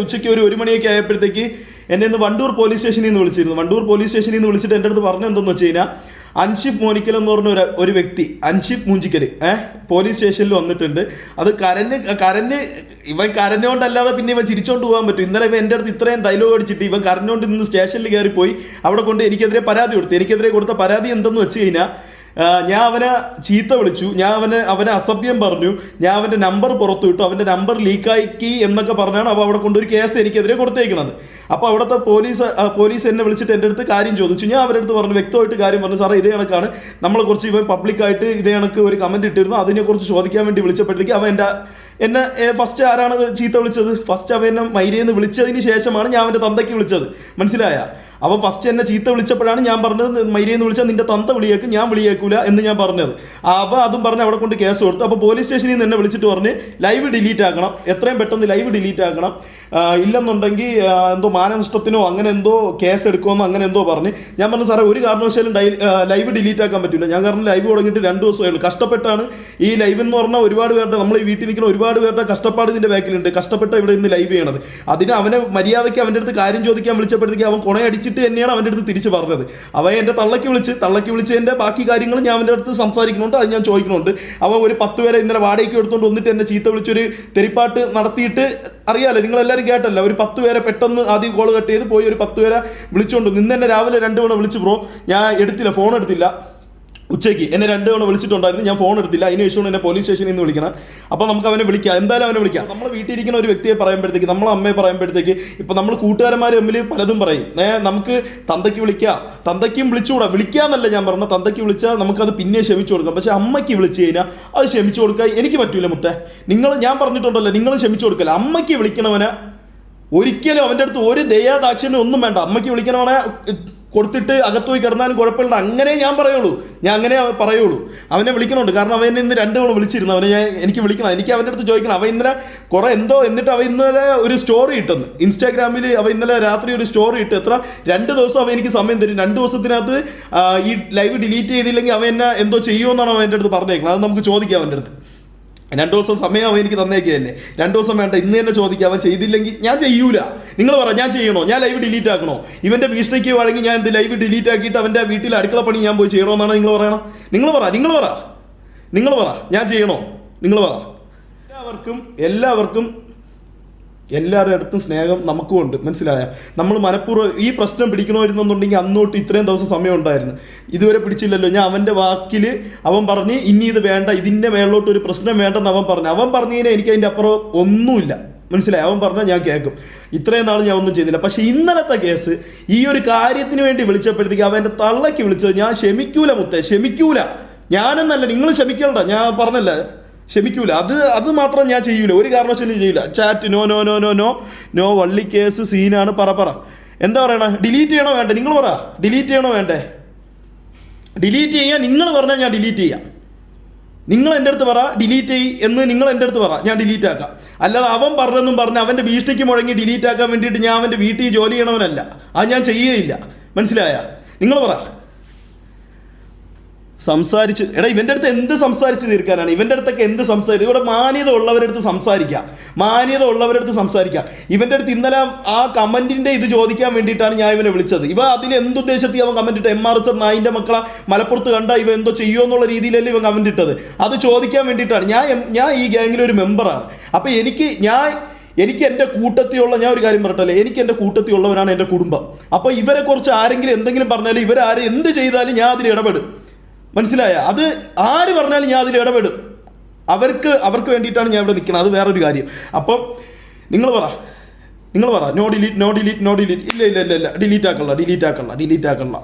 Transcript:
ഉച്ചയ്ക്ക് ഒരു ഒരു മണിയൊക്കെ ആയപ്പോഴത്തേക്ക് എന്നെ ഇന്ന് വണ്ടൂർ പോലീസ് സ്റ്റേഷനിൽ നിന്ന് വിളിച്ചിരുന്നു. വണ്ടൂർ പോലീസ് സ്റ്റേഷനിൽ നിന്ന് വിളിച്ചിട്ട് എന്റെ അടുത്ത് പറഞ്ഞ എന്തെന്ന് വെച്ച് കഴിഞ്ഞാൽ അൻഷിഫ് മോനിക്കൽ എന്ന് പറഞ്ഞ ഒരു വ്യക്തി അൻഷിഫ് മൂഞ്ചിക്കൽ ഏഹ് പോലീസ് സ്റ്റേഷനിൽ വന്നിട്ടുണ്ട്. അത് കരഞ്ഞ് കരഞ്ഞ് ഇവൻ കരഞ്ഞുകൊണ്ടല്ലാതെ പിന്നെ ഇവൻ ചിരിച്ചോണ്ട് പോകാൻ പറ്റും. ഇന്നലെ ഇവൻ എന്റെ അടുത്ത് ഇത്രയും ഡയലോഗ് അടിച്ചിട്ട് ഇവൻ കരഞ്ഞുകൊണ്ട് ഇന്ന് സ്റ്റേഷനിൽ കയറിപ്പോയി അവിടെ കൊണ്ട് എനിക്കെതിരെ പരാതി കൊടുത്തു. എനിക്കെതിരെ കൊടുത്ത പരാതി എന്തെന്ന് വെച്ച് കഴിഞ്ഞാൽ ഞാൻ അവനെ ചീത്ത വിളിച്ചു. ഞാൻ അവനെ അവനെ അസഭ്യം പറഞ്ഞു. ഞാൻ അവന്റെ നമ്പർ പുറത്തു വിട്ടു. അവന്റെ നമ്പർ ലീക്കാക്കി എന്നൊക്കെ പറഞ്ഞാണ് അപ്പോൾ അവിടെ കൊണ്ടൊരു കേസ് എനിക്കെതിരെ കൊടുത്തേക്കണത്. അപ്പോൾ അവിടുത്തെ പോലീസ് പോലീസ് എന്നെ വിളിച്ചിട്ട് എന്റെ അടുത്ത് കാര്യം ചോദിച്ചു. ഞാൻ അവരുടെ അടുത്ത് പറഞ്ഞു വ്യക്തമായിട്ട് കാര്യം പറഞ്ഞു സാറേ ഇതേ കണക്കാണ്. നമ്മളെ കുറിച്ച് ഇവൻ പബ്ലിക്കായിട്ട് ഇതേ കണക്ക് ഒരു കമന്റ് ഇട്ടിരുന്നു. അതിനെക്കുറിച്ച് ചോദിക്കാൻ വേണ്ടി വിളിച്ചപ്പോഴത്തേക്ക് അവൻ എന്റെ എന്നെ ഫസ്റ്റ് ആരാണ് ചീത്ത വിളിച്ചത്? ഫസ്റ്റ് അവൻ എന്നെ മൈരയെന്ന് വിളിച്ചതിന് ശേഷമാണ് ഞാൻ അവന്റെ തന്തയ്ക്ക് വിളിച്ചത്. മനസ്സിലായ? അവൻ ഫസ്റ്റ് എന്നെ ചീത്ത വിളിച്ചപ്പോഴാണ് ഞാൻ പറഞ്ഞത് മൈരയെന്ന് വിളിച്ചാൽ നിന്റെ തന്ത വിളിയേക്കും ഞാൻ വിളിയേക്കൂല എന്ന് ഞാൻ പറഞ്ഞത്. അപ്പോൾ അതും പറഞ്ഞ് അവിടെ കൊണ്ട് കേസ് കൊടുത്തു. അപ്പോൾ പോലീസ് സ്റ്റേഷനിൽ നിന്ന് എന്നെ വിളിച്ചിട്ട് പറഞ്ഞ് ലൈവ് ഡിലീറ്റ് ആക്കണം. എത്രയും പെട്ടെന്ന് ലൈവ് ഡിലീറ്റ് ആക്കണം. ഇല്ലെന്നുണ്ടെങ്കിൽ എന്തോ മാനനഷ്ടത്തിനോ അങ്ങനെ എന്തോ കേസ് എടുക്കുമെന്നോ അങ്ങനെ എന്തോ പറഞ്ഞ്. ഞാൻ പറഞ്ഞു സാറേ ഒരു കാരണവശാലും ലൈവ് ഡിലീറ്റ് ആക്കാൻ പറ്റില്ല ഞാൻ കാരണം ലൈവ് തുടങ്ങിയിട്ട് രണ്ട് ദിവസമേ ഉള്ളൂ. കഷ്ടപ്പെട്ടാണ് ഈ ലൈവ് എന്ന് പറഞ്ഞാൽ ഒരുപാട് പേരുടെ നമ്മൾ ഈ വീട്ടിൽ നിൽക്കുന്ന ഒരുപാട് പേരുടെ കഷ്ടപ്പാട് ഇതിന്റെ ബാക്കിലുണ്ട്. കഷ്ടപ്പെട്ട് ഇവിടെ ഇന്ന് ലൈവ് ചെയ്യണത്. അതിന് അവനെ മര്യാദയ്ക്ക് അവന്റെ അടുത്ത് കാര്യം ചോദിക്കാൻ വിളിച്ചപ്പോഴത്തേക്ക് അവൻ കൊണയടിച്ചിട്ട് തന്നെയാണ് അവന്റെ അടുത്ത് തിരിച്ച് പറഞ്ഞത്. അവൻ എന്റെ തള്ളയ്ക്ക് വിളിച്ച് തള്ളയ്ക്ക് വിളിച്ചതിന്റെ ബാക്കി കാര്യങ്ങൾ ഞാൻ അവന്റെ അടുത്ത് സംസാരിക്കുന്നുണ്ട് അത് ഞാൻ ചോദിക്കുന്നുണ്ട്. അവൻ ഒരു പത്ത് പേരെ ഇന്നലെ വാടകയ്ക്ക് എടുത്തുകൊണ്ട് വന്നിട്ട് എന്നെ ചീത്ത വിളിച്ചൊരു തെരിപ്പാട്ട് നടത്തിയിട്ട് അറിയാലോ? നിങ്ങളെല്ലാവരും കേട്ടല്ലോ ഒരു പത്ത് പേരെ പെട്ടെന്ന് ആദ്യം കോൾ കട്ട് ചെയ്ത് പോയി ഒരു പത്ത് പേരെ വിളിച്ചുകൊണ്ട് നിന്ന് തന്നെ രാവിലെ രണ്ട് തവണ വിളിച്ച് ബ്രോ ഞാൻ എടുത്തില്ല ഫോൺ എടുത്തില്ല. ഉച്ചയ്ക്ക്. എന്നെ രണ്ട് തവണ വിളിച്ചിട്ടുണ്ടായിരുന്നു. ഞാൻ ഫോൺ എടുത്തില്ല. അതിന് ശേഷമാണ് എന്നെ പോലീസ് സ്റ്റേഷനിൽ നിന്ന് വിളിക്കണം. അപ്പോൾ നമുക്ക് അവനെ വിളിക്കാം. എന്തായാലും അവനെ വിളിക്കാം. നമ്മൾ വീട്ടിലിരിക്കുന്ന ഒരു വ്യക്തിയെ പറയുമ്പോഴത്തേക്ക് നമ്മളെ അമ്മയെ പറയുമ്പോഴത്തേക്ക് ഇപ്പോൾ നമ്മൾ കൂട്ടുകാരന്മാർ തമ്മിൽ പലതും പറയും. നമുക്ക് തന്തയ്ക്ക് വിളിക്കാം. തന്തയ്ക്കും വിളിച്ചുകൂടാ. വിളിക്കാന്നല്ല ഞാൻ പറഞ്ഞു തന്തയ്ക്ക് വിളിച്ചാൽ നമുക്കത് പിന്നെ ക്ഷമിച്ചു കൊടുക്കാം. പക്ഷേ അമ്മയ്ക്ക് വിളിച്ചു കഴിഞ്ഞാൽ അത് ക്ഷമിച്ചു കൊടുക്കാൻ എനിക്ക് പറ്റൂല മുത്തേ. നിങ്ങൾ ഞാൻ പറഞ്ഞിട്ടുണ്ടല്ലോ നിങ്ങൾ ക്ഷമിച്ചു കൊടുക്കല്ല. അമ്മയ്ക്ക് വിളിക്കണവനെ ഒരിക്കലും അവന്റെ അടുത്ത് ഒരു ദയാദാക്ഷിണ്യം ഒന്നും വേണ്ട. അമ്മയ്ക്ക് വിളിക്കണവനെ കൊടുത്തിട്ട് അകത്തു പോയി കിടന്നാലും കുഴപ്പമില്ല. അങ്ങനെ ഞാൻ പറയുള്ളൂ. ഞാൻ അങ്ങനെ പറയുള്ളൂ. അവനെ വിളിക്കണുണ്ട്. കാരണം അവൻ ഇന്ന് രണ്ട് തവണ വിളിച്ചിരുന്നു. അവനെ ഞാൻ എനിക്ക് വിളിക്കണം. എനിക്ക് അവന്റെ അടുത്ത് ചോദിക്കണം. അവൻ ഇന്നലെ കുറേ എന്തോ എന്നിട്ട് അവൻ ഇന്നലെ ഒരു സ്റ്റോറി ഇട്ടെന്ന്. ഇൻസ്റ്റാഗ്രാമിൽ അവൻ ഇന്നലെ രാത്രി ഒരു സ്റ്റോറി ഇട്ട് എത്ര രണ്ട് ദിവസം അവൻ എനിക്ക് സമയം തരും. രണ്ട് ദിവസത്തിനകത്ത് ഈ ലൈവ് ഡിലീറ്റ് ചെയ്തില്ലെങ്കിൽ അവൻ എന്നെ എന്തോ ചെയ്യുമെന്നാണ് അവൻ എന്റെ അടുത്ത് പറഞ്ഞേക്കുന്നത്. അത് നമുക്ക് ചോദിക്കാം അവന്റെ അടുത്ത്. രണ്ടു ദിവസം സമയം അവൻ എനിക്ക് തന്നേക്കല്ലേ രണ്ടു ദിവസം വേണ്ട ഇന്ന് തന്നെ ചോദിക്കുക അവൻ ചെയ്തില്ലെങ്കിൽ ഞാൻ ചെയ്യൂല. നിങ്ങൾ പറ ഞാൻ ചെയ്യണോ? ഞാൻ ലൈവ് ഡിലീറ്റ് ആക്കണോ? ഇവന്റെ ഭീഷണിക്ക് വഴങ്ങി ഞാൻ എന്ത് ലൈവ് ഡിലീറ്റ് ആക്കിയിട്ട് അവന്റെ വീട്ടിൽ അടുക്കള പണി ഞാൻ പോയി ചെയ്യണമെന്നാണ് നിങ്ങൾ പറയണം നിങ്ങൾ പറ നിങ്ങൾ പറ. നിങ്ങൾ പറ ഞാൻ ചെയ്യണോ? നിങ്ങൾ പറ. എല്ലാവർക്കും എല്ലാവർക്കും എല്ലാവരുടെ അടുത്തും സ്നേഹം നമുക്കും ഉണ്ട്. മനസ്സിലായ? നമ്മൾ മനഃപൂർവം ഈ പ്രശ്നം പിടിക്കണമായിരുന്നുണ്ടെങ്കിൽ അന്നോട്ട് ഇത്രയും ദിവസം സമയം ഉണ്ടായിരുന്നു ഇതുവരെ പിടിച്ചില്ലല്ലോ. ഞാൻ അവന്റെ വാക്കിൽ അവൻ പറഞ്ഞ് ഇനി ഇത് വേണ്ട ഇതിന്റെ മേളിലോട്ട് ഒരു പ്രശ്നം വേണ്ടെന്ന് അവൻ പറഞ്ഞു. അവൻ പറഞ്ഞതിനെ എനിക്ക് അതിന്റെ അപ്പുറം ഒന്നുമില്ല. മനസ്സിലായി? അവൻ പറഞ്ഞാൽ ഞാൻ കേൾക്കും. ഇത്രയും നാൾ ഞാൻ ഒന്നും ചെയ്തില്ല. പക്ഷേ ഇന്നലത്തെ കേസ് ഈ ഒരു കാര്യത്തിന് വേണ്ടി വിളിച്ചപ്പോഴത്തേക്ക് അവന്റെ തള്ളയ്ക്ക് വിളിച്ചത് ഞാൻ ക്ഷമിക്കൂല മുത്തേ ക്ഷമിക്കൂല. ഞാനെന്നല്ല നിങ്ങൾ ക്ഷമിക്കണ്ട. ഞാൻ പറഞ്ഞല്ല. ക്ഷമിക്കൂല. അത് അത് മാത്രം ഞാൻ ചെയ്യൂല. ഒരു കാരണവശാലും ചെയ്യൂല. Chat no no no no no no വള്ളി കേസ് സീനാണ് പറ പറ. എന്താ പറയണേ? ഡിലീറ്റ് ചെയ്യണോ വേണ്ടേ? നിങ്ങൾ പറ. ഡിലീറ്റ് ചെയ്യണോ വേണ്ടേ? ഡിലീറ്റ് ചെയ്യാൻ നിങ്ങൾ പറഞ്ഞാൽ ഞാൻ ഡിലീറ്റ് ചെയ്യാം. നിങ്ങൾ എന്റെ അടുത്ത് പറ ഡിലീറ്റ് ചെയ് എന്ന് നിങ്ങൾ എന്റെ അടുത്ത് പറ. ഞാൻ ഡിലീറ്റ് ആക്കാം. അല്ലാതെ അവൻ പറഞ്ഞെന്നും പറഞ്ഞ് അവന്റെ ഭീഷണിക്ക് മുഴങ്ങി ഡിലീറ്റ് ആക്കാൻ വേണ്ടിയിട്ട് ഞാൻ അവന്റെ വീട്ടിൽ ജോലി ചെയ്യണവനല്ല. അത് ഞാൻ ചെയ്യുകയില്ല. മനസ്സിലായ? നിങ്ങൾ പറ. സംസാരിച്ച് എടാ ഇവന്റെ അടുത്ത് എന്ത് സംസാരിച്ച് തീർക്കാനാണ്? ഇവന്റെ അടുത്തൊക്കെ എന്ത് സംസാരിക്കും ഇവിടെ മാന്യത ഉള്ളവരുടെ അടുത്ത് സംസാരിക്കാം. മാന്യത ഉള്ളവരുടെ അടുത്ത് സംസാരിക്കാം. ഇവന്റെ അടുത്ത് ഇന്നലെ ആ കമന്റിന്റെ ഇത് ചോദിക്കാൻ വേണ്ടിയിട്ടാണ് ഞാൻ ഇവനെ വിളിച്ചത്. ഇവ അതിന് എന്തുദ്ദേശത്തിൽ അവൻ കമന്റ് ഇട്ട് എം ആർ എസ് നായിന്റെ മക്കളെ മലപ്പുറത്ത് കണ്ട ഇവ എന്തോ ചെയ്യുമോ എന്നുള്ള രീതിയിലല്ലേ ഇവൻ കമന്റ് ഇട്ടത്. അത് ചോദിക്കാൻ വേണ്ടിയിട്ടാണ്. ഞാൻ ഞാൻ ഈ ഗ്യാങ്ങിലെ ഒരു മെമ്പറാണ് അപ്പോൾ എനിക്ക് ഞാൻ എനിക്ക് എന്റെ കൂട്ടത്തിലുള്ള ഞാൻ ഒരു കാര്യം പറയട്ടല്ലേ? എനിക്ക് എന്റെ കൂട്ടത്തിലുള്ളവരാണ് എന്റെ കുടുംബം. അപ്പോൾ ഇവരെക്കുറിച്ച് ആരെങ്കിലും എന്തെങ്കിലും പറഞ്ഞാലും ഇവരാരെ എന്ത് ചെയ്താലും ഞാൻ അതിൽ ഇടപെടും. മനസ്സിലായ? അത് ആര് പറഞ്ഞാലും ഞാൻ അതിൽ ഇടപെടും. അവർക്ക് അവർക്ക് വേണ്ടിയിട്ടാണ് ഞാൻ ഇവിടെ നിൽക്കുന്നത് അത് വേറൊരു കാര്യം. അപ്പം നിങ്ങൾ പറ. നിങ്ങൾ പറ. No delete no delete no delete ഇല്ല ഇല്ല ഇല്ല ഇല്ല. ഡിലീറ്റ് ആക്കണ്ട ഡിലീറ്റ് ആക്കണ്ട ഡിലീറ്റ് ആക്കണ്ട.